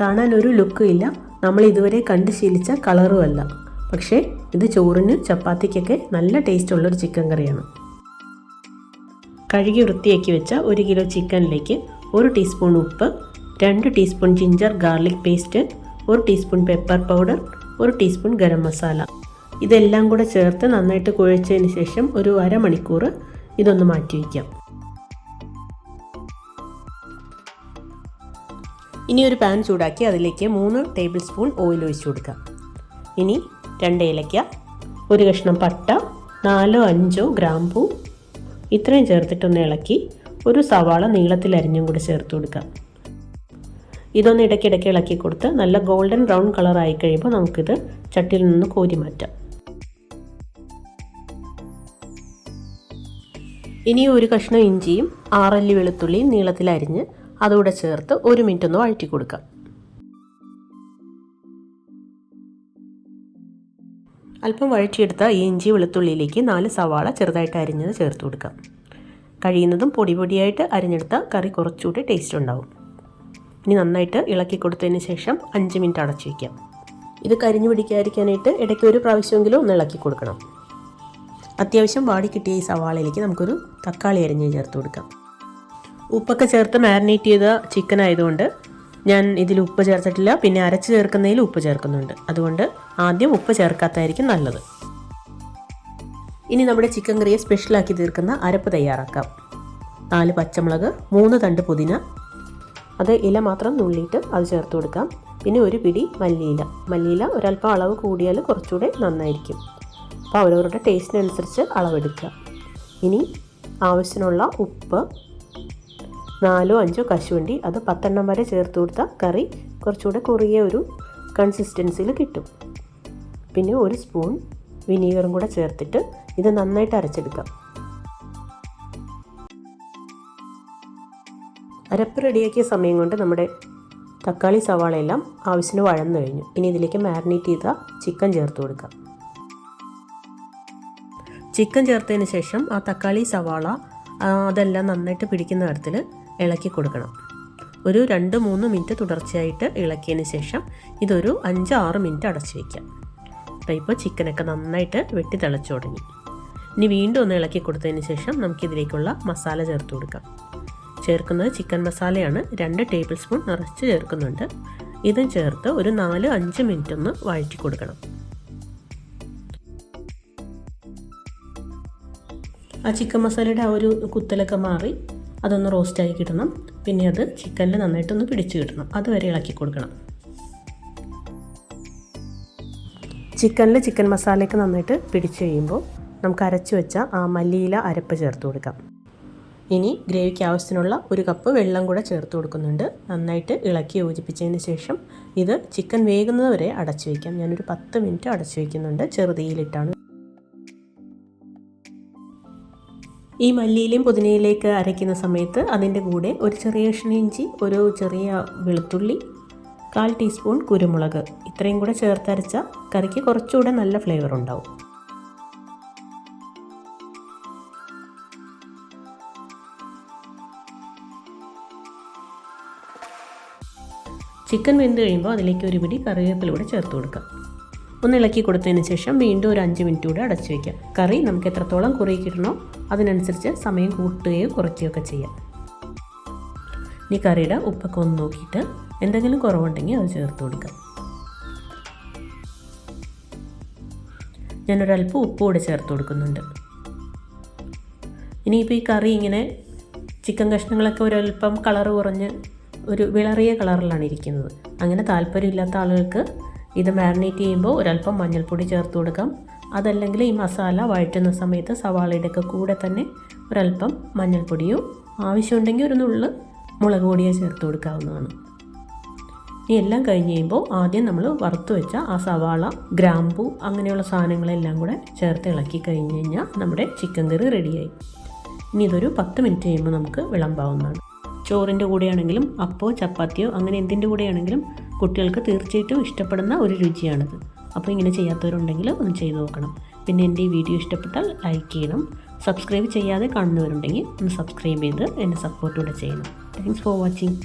കാണാൻ ഒരു ലുക്കും ഇല്ല. നമ്മൾ ഇതുവരെ കണ്ട് ശീലിച്ച കളറും അല്ല. പക്ഷേ ഇത് ചോറിന് ചപ്പാത്തിക്കൊക്കെ നല്ല ടേസ്റ്റ് ഉള്ളൊരു ചിക്കൻ കറിയാണ്. കഴുകി വൃത്തിയാക്കി വെച്ച ഒരു കിലോ ചിക്കനിലേക്ക് ഒരു ടീസ്പൂൺ ഉപ്പ് രണ്ട് ടീസ്പൂൺ ജിഞ്ചർ ഗാർലിക് പേസ്റ്റ് ഒരു ടീസ്പൂൺ പെപ്പർ പൗഡർ ഒരു ടീസ്പൂൺ ഗരം മസാല ഇതെല്ലാം കൂടെ ചേർത്ത് നന്നായിട്ട് കുഴച്ചതിന് ശേഷം ഒരു അരമണിക്കൂർ ഇതൊന്ന് മാറ്റി വയ്ക്കാം. ഇനി ഒരു പാൻ ചൂടാക്കി അതിലേക്ക് മൂന്ന് ടേബിൾ സ്പൂൺ ഓയിൽ ഒഴിച്ചു കൊടുക്കാം. ഇനി രണ്ട് ഏലയ്ക്ക ഒരു കഷ്ണം പട്ട നാലോ അഞ്ചോ ഗ്രാമ്പൂ ഇത്രയും ചേർത്തിട്ടൊന്ന് ഇളക്കി ഒരു സവാള നീളത്തിൽ അരിഞ്ഞും കൂടി ചേർത്ത് കൊടുക്കാം. ഇതൊന്ന് ഇടയ്ക്കിടയ്ക്ക് ഇളക്കി കൊടുത്ത് നല്ല ഗോൾഡൻ ബ്രൗൺ കളർ ആയി കഴിയുമ്പോൾ നമുക്കിത് ചട്ടിയിൽ നിന്ന് കോരി മാറ്റാം. ഇനി ഒരു കഷ്ണം ഇഞ്ചിയും ആറല്ലി വെളുത്തുള്ളിയും നീളത്തിൽ അരിഞ്ഞ് അതുകൂടെ ചേർത്ത് ഒരു മിനിറ്റ് ഒന്ന് വഴറ്റി കൊടുക്കാം അല്പം വഴറ്റിയെടുത്ത ഈ ഇഞ്ചി വെളുത്തുള്ളിയിലേക്ക് നാല് സവാള ചെറുതായിട്ട് അരിഞ്ഞത് ചേർത്ത് കൊടുക്കാം. കഴിയുന്നതും പൊടി പൊടിയായിട്ട് അരിഞ്ഞെടുത്ത കറി കുറച്ചുകൂടി ടേസ്റ്റ് ഉണ്ടാവും. ഇനി നന്നായിട്ട് ഇളക്കി കൊടുത്തതിന് ശേഷം അഞ്ച് മിനിറ്റ് അടച്ചു വയ്ക്കാം ഇത് കരിഞ്ഞു പിടിക്കാതിരിക്കാനായിട്ട് ഇടയ്ക്ക് ഒരു പ്രാവശ്യമെങ്കിലും ഒന്ന് ഇളക്കി കൊടുക്കണം. അത്യാവശ്യം വാടി കിട്ടിയ ഈ സവാളയിലേക്ക് നമുക്കൊരു തക്കാളി അരിഞ്ഞ് ചേർത്ത് കൊടുക്കാം. ഉപ്പൊക്കെ ചേർത്ത് മാരിനേറ്റ് ചെയ്ത ചിക്കൻ ആയതുകൊണ്ട് ഞാൻ ഇതിൽ ഉപ്പ് ചേർത്തിട്ടില്ല. പിന്നെ അരച്ച് ചേർക്കുന്നതിൽ ഉപ്പ് ചേർക്കുന്നുണ്ട്. അതുകൊണ്ട് ആദ്യം ഉപ്പ് ചേർക്കാത്തതായിരിക്കും നല്ലത്. ഇനി നമ്മുടെ ചിക്കൻ കറിയെ സ്പെഷ്യലാക്കി തീർക്കുന്ന അരപ്പ് തയ്യാറാക്കാം. നാല് പച്ചമുളക് മൂന്ന് തണ്ട് പുതിന. അത് ഇല മാത്രം നുള്ളിയിട്ട് അത് ചേർത്ത് കൊടുക്കാം. പിന്നെ ഒരു പിടി മല്ലിയില. മല്ലിയില ഒരല്പം അളവ് കൂടിയാൽ കുറച്ചുകൂടെ നന്നായിരിക്കും. അപ്പോൾ അവരവരുടെ ടേസ്റ്റിനനുസരിച്ച് അളവെടുക്കുക. ഇനി ആവശ്യത്തിനുള്ള ഉപ്പ് നാലോ അഞ്ചോ കശുവണ്ടി അത് പത്തെണ്ണം വരെ ചേർത്ത് കൊടുത്താൽ കറി കുറച്ചുകൂടെ കുറിയ ഒരു കൺസിസ്റ്റൻസിയിൽ കിട്ടും. പിന്നെ ഒരു സ്പൂൺ വിനീഗറും കൂടെ ചേർത്തിട്ട് ഇത് നന്നായിട്ട് അരച്ചെടുക്കാം. അരപ്പ് റെഡിയാക്കിയ സമയം കൊണ്ട് നമ്മുടെ തക്കാളി സവാള എല്ലാം ആവശ്യത്തിന് വഴന്നു കഴിഞ്ഞു. ഇനി ഇതിലേക്ക് മാരിനേറ്റ് ചെയ്ത ചിക്കൻ ചേർത്ത് കൊടുക്കാം. ചിക്കൻ ചേർത്തതിന് ശേഷം ആ തക്കാളി സവാള അതെല്ലാം നന്നായിട്ട് പിടിക്കുന്ന തരത്തിൽ ഇളക്കി കൊടുക്കണം. ഒരു രണ്ട് മൂന്ന് മിനിറ്റ് തുടർച്ചയായിട്ട് ഇളക്കിയതിന് ശേഷം ഇതൊരു അഞ്ച് ആറ് മിനിറ്റ് അടച്ചു വയ്ക്കാം ദാ ഇപ്പോൾ ചിക്കനൊക്കെ നന്നായിട്ട് വെട്ടി തിളച്ചു തുടങ്ങി. ഇനി വീണ്ടും ഒന്ന് ഇളക്കി കൊടുത്തതിന് ശേഷം നമുക്കിതിലേക്കുള്ള മസാല ചേർത്ത് കൊടുക്കാം. ചേർക്കുന്നത് ചിക്കൻ മസാലയാണ്. രണ്ട് ടേബിൾ സ്പൂൺ നിറച്ച് ചേർക്കുന്നുണ്ട്. ഇതും ചേർത്ത് ഒരു നാല് അഞ്ച് മിനിറ്റ് ഒന്ന് വഴറ്റി കൊടുക്കണം. ആ ചിക്കൻ മസാലയുടെ ആ ഒരു കുത്തലൊക്കെ മാറി അതൊന്ന് റോസ്റ്റ് റോസ്റ്റായി കിട്ടണം. പിന്നെ അത് ചിക്കനിൽ നന്നായിട്ടൊന്ന് പിടിച്ച് കിട്ടണം. അതുവരെ ഇളക്കി കൊടുക്കണം. ചിക്കനിൽ ചിക്കൻ മസാലയൊക്കെ നന്നായിട്ട് പിടിച്ച് കഴിയുമ്പോൾ നമുക്ക് അരച്ചു വെച്ച ആ മല്ലിയില അരപ്പ് ചേർത്ത് കൊടുക്കാം. ഇനി ഗ്രേവിക്ക് ആവശ്യത്തിനുള്ള ഒരു കപ്പ് വെള്ളം കൂടെ ചേർത്ത് കൊടുക്കുന്നുണ്ട്. നന്നായിട്ട് ഇളക്കി യോജിപ്പിച്ചതിന് ശേഷം ഇത് ചിക്കൻ വേകുന്നത് വരെ അടച്ചു വയ്ക്കാം ഞാനൊരു പത്ത് മിനിറ്റ് അടച്ചു വയ്ക്കുന്നുണ്ട് ചെറുതീയിലിട്ടാണ് ഈ മല്ലിയിലയും പുതിനയിലേക്ക് അരയ്ക്കുന്ന സമയത്ത് അതിന്റെ കൂടെ ഒരു ചെറിയ ഇഞ്ചി ഒരു ചെറിയ വെളുത്തുള്ളി കാൽ ടീസ്പൂൺ കുരുമുളക്. ഇത്രയും കൂടെ ചേർത്തരച്ച കറിക്ക് കുറച്ചുകൂടെ നല്ല ഫ്ലേവർ ഉണ്ടാവും. ചിക്കൻ വെന്ത് കഴിയുമ്പോൾ അതിലേക്ക് ഒരു പിടി കറിവേപ്പിലൂടെ ചേർത്ത് കൊടുക്കാം. ഒന്ന് ഇളക്കി കൊടുത്തതിന് ശേഷം വീണ്ടും ഒരു അഞ്ച് മിനിറ്റ് കൂടെ അടച്ചു വയ്ക്കാം. കറി നമുക്ക് എത്രത്തോളം കുറി കിട്ടണോ അതിനനുസരിച്ച് സമയം കൂട്ടുകയോ കുറയ്ക്കുകയോ ഒക്കെ ചെയ്യാം. ഇനി കറിയുടെ ഉപ്പൊക്കെ ഒന്ന് നോക്കിയിട്ട് എന്തെങ്കിലും കുറവുണ്ടെങ്കിൽ അത് ചേർത്ത് കൊടുക്കാം. ഞാനൊരല്പം ഉപ്പ് കൂടെ ചേർത്ത് കൊടുക്കുന്നുണ്ട്. ഇനിയിപ്പോൾ ഈ കറി ഇങ്ങനെ ചിക്കൻ കഷ്ണങ്ങളൊക്കെ ഒരല്പം കളർ കുറഞ്ഞ് ഒരു വിളറിയ കളറിലാണ് ഇരിക്കുന്നത്. അങ്ങനെ താല്പര്യമില്ലാത്ത ആളുകൾക്ക് ഇത് മാരിനേറ്റ് ചെയ്യുമ്പോൾ ഒരല്പം മഞ്ഞൾപ്പൊടി ചേർത്ത് കൊടുക്കാം. അതല്ലെങ്കിൽ ഈ മസാല വഴറ്റുന്ന സമയത്ത് സവാളയുടെ ഒക്കെ കൂടെ തന്നെ ഒരല്പം മഞ്ഞൾപ്പൊടിയും ആവശ്യമുണ്ടെങ്കിൽ ഒരു നുള്ള് മുളക് പൊടിയോ ചേർത്ത് കൊടുക്കാവുന്നതാണ്. ഇനി എല്ലാം കഴിഞ്ഞ് കഴിയുമ്പോൾ ആദ്യം നമ്മൾ വറുത്ത് വെച്ച ആ സവാള ഗ്രാമ്പു അങ്ങനെയുള്ള സാധനങ്ങളെല്ലാം കൂടെ ചേർത്ത് ഇളക്കി കഴിഞ്ഞ് കഴിഞ്ഞാൽ നമ്മുടെ ചിക്കൻ കറി റെഡിയായി ഇനി ഇതൊരു പത്ത് മിനിറ്റ് കഴിയുമ്പോൾ നമുക്ക് വിളമ്പാവുന്നതാണ്. ചോറിന്റെ കൂടെയാണെങ്കിലും അപ്പോ ചപ്പാത്തിയോ അങ്ങനെ എന്തിന്റെ കൂടെയാണെങ്കിലും കുട്ടികൾക്ക് തീർച്ചയായിട്ടും ഇഷ്ടപ്പെടുന്ന ഒരു രുചിയാണിത്. അപ്പോൾ ഇങ്ങനെ ചെയ്യാത്തവരുണ്ടെങ്കിൽ ഒന്ന് ചെയ്തു നോക്കണം. പിന്നെ എന്റെ ഈ വീഡിയോ ഇഷ്ടപ്പെട്ടാൽ ലൈക്ക് ചെയ്യണം. സബ്സ്ക്രൈബ് ചെയ്യാതെ കാണുന്നവരുണ്ടെങ്കിൽ ഒന്ന് സബ്സ്ക്രൈബ് ചെയ്ത് എന്നെ സപ്പോർട്ടൂടെ ചെയ്യണം. Thanks for watching